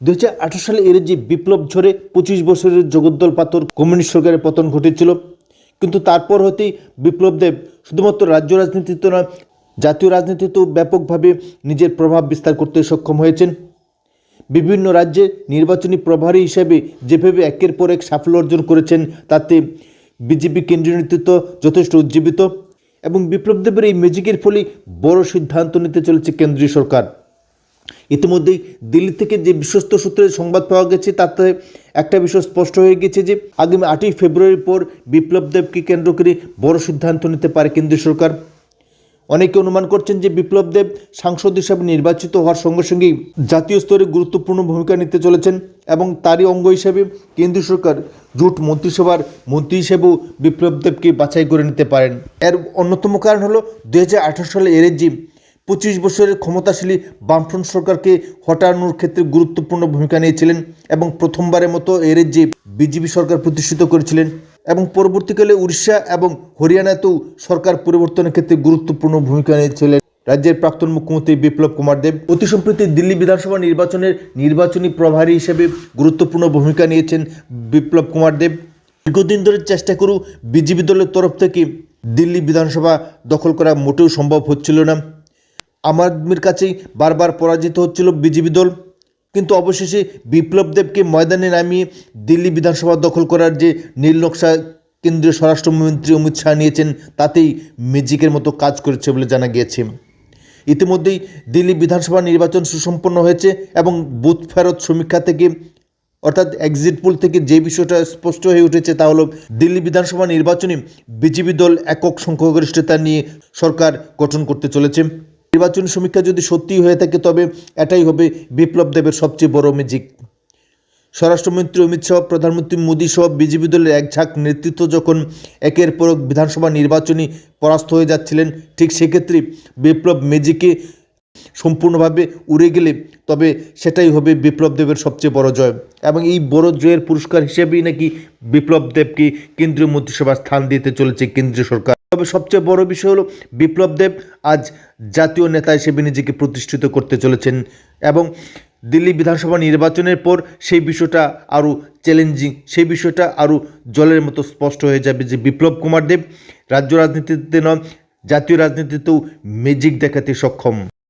দুই হাজার আঠারো সালে এর যে বিপ্লব ঝরে পঁচিশ বছরের জগদ্দল পাথর কমিউনিস্ট সরকারের পতন ঘটেছিল। কিন্তু তারপর হতেই বিপ্লব দেব শুধুমাত্র রাজ্য রাজনীতিতে নয়, জাতীয় রাজনীতিতেও ব্যাপকভাবে নিজের প্রভাব বিস্তার করতে সক্ষম হয়েছেন। বিভিন্ন রাজ্যে নির্বাচনী প্রভারী হিসেবে যেভাবে একের পর এক সাফল্য অর্জন করেছেন, তাতে বিজেপি কেন্দ্রীয় নেতৃত্ব যথেষ্ট উজ্জীবিত এবং বিপ্লব দেবের এই ম্যাজিকের ফলে বড় সিদ্ধান্ত নিতে চলেছে কেন্দ্রীয় সরকার। ইতিমধ্যেই দিল্লি থেকে যে বিশ্বস্ত সূত্রে সংবাদ পাওয়া গেছে, তাতে একটা বিষয় স্পষ্ট হয়ে গেছে যে, আগামী আটই ফেব্রুয়ারির পর বিপ্লব দেবকে কেন্দ্র করে বড় সিদ্ধান্ত নিতে পারে কেন্দ্রীয় সরকার। অনেকে অনুমান করছেন যে, বিপ্লব দেব সাংসদ হিসাবে নির্বাচিত হওয়ার সঙ্গে সঙ্গেই জাতীয় স্তরে গুরুত্বপূর্ণ ভূমিকা নিতে চলেছেন এবং তারই অঙ্গ হিসেবে কেন্দ্রীয় সরকার জোট মন্ত্রিসভার মন্ত্রী হিসেবেও বিপ্লব দেবকে বাছাই করে নিতে পারেন। এর অন্যতম কারণ হলো দুহাজার আঠেরো সালে এর জি পঁচিশ বছরের ক্ষমতাশালী বামফ্রন্ট সরকারকে হটানোর ক্ষেত্রে গুরুত্বপূর্ণ ভূমিকা নিয়েছিলেন এবং প্রথমবারের মতো এর যে বিজেপি সরকার প্রতিষ্ঠিত করেছিলেন এবং পরবর্তীকালে উড়িষ্যা এবং হরিয়ানাতেও সরকার পরিবর্তনের ক্ষেত্রে গুরুত্বপূর্ণ ভূমিকা নিয়েছিলেন। রাজ্যের প্রাক্তন মুখ্যমন্ত্রী বিপ্লব কুমার দেব অতি সম্প্রতি দিল্লি বিধানসভা নির্বাচনের নির্বাচনী প্রভারী হিসেবে গুরুত্বপূর্ণ ভূমিকা নিয়েছেন বিপ্লব কুমার দেব। দীর্ঘদিন ধরে চেষ্টা করেও বিজেপি দলের তরফ থেকে দিল্লি বিধানসভা দখল করা মোটেও সম্ভব হচ্ছিল না। আম আদমির কাছেই বারবার পরাজিত হচ্ছিল বিজেপি দল। কিন্তু অবশেষে বিপ্লব দেবকে ময়দানে নামিয়ে দিল্লি বিধানসভা দখল করার যে নীল নকশা কেন্দ্রীয় স্বরাষ্ট্রমন্ত্রী অমিত শাহ নিয়েছেন, তাতেই ম্যাজিকের মতো কাজ করেছে বলে জানা গিয়েছে। ইতিমধ্যেই দিল্লি বিধানসভা নির্বাচন সুসম্পন্ন হয়েছে এবং বুথ ফেরত সমীক্ষা থেকে, অর্থাৎ এক্সিট পোল থেকে যে বিষয়টা স্পষ্ট হয়ে উঠেছে তা হলো, দিল্লি বিধানসভা নির্বাচনে বিজেপি দল একক সংখ্যাগরিষ্ঠতা নিয়ে সরকার গঠন করতে চলেছে। নির্বাচনী সমীক্ষা যদি সত্যি হয়ে থাকে, তবে এটাই হবে বিপ্লব দেবের সবচেয়ে বড় ম্যাজিক স্বরাষ্ট্রমন্ত্রী অমিত শাহ, প্রধানমন্ত্রী মোদী সহ বিজেপি দলের এক ঝাঁক নেতৃত্ব যখন একের পর বিধানসভা নির্বাচনী পরাস্ত হয়ে যাচ্ছিলেন, ঠিক সেক্ষেত্রে বিপ্লব ম্যাজিকে সম্পূর্ণভাবে উড়ে গেলে তবে সেটাই হবে বিপ্লব দেবের সবচেয়ে বড় জয়। এবং এই বড় জয়ের পুরস্কার হিসেবেই নাকি বিপ্লব দেবকে কেন্দ্রীয় মন্ত্রিসভার স্থান দিতে চলেছে কেন্দ্রীয় সরকার। তবে সবচেয়ে বড় বিষয় হলো বিপ্লব দেব আজ জাতীয় নেতা হিসেবে নিজেকে প্রতিষ্ঠিত করতে চলেছেন এবং দিল্লি বিধানসভা নির্বাচনের পর সেই বিষয়টা আরও চ্যালেঞ্জিং সেই বিষয়টা আরও জলের মতো স্পষ্ট হয়ে যাবে যে বিপ্লব কুমার দেব রাজ্য রাজনীতিতে নয়, জাতীয় রাজনীতিতেও ম্যাজিক দেখাতে সক্ষম।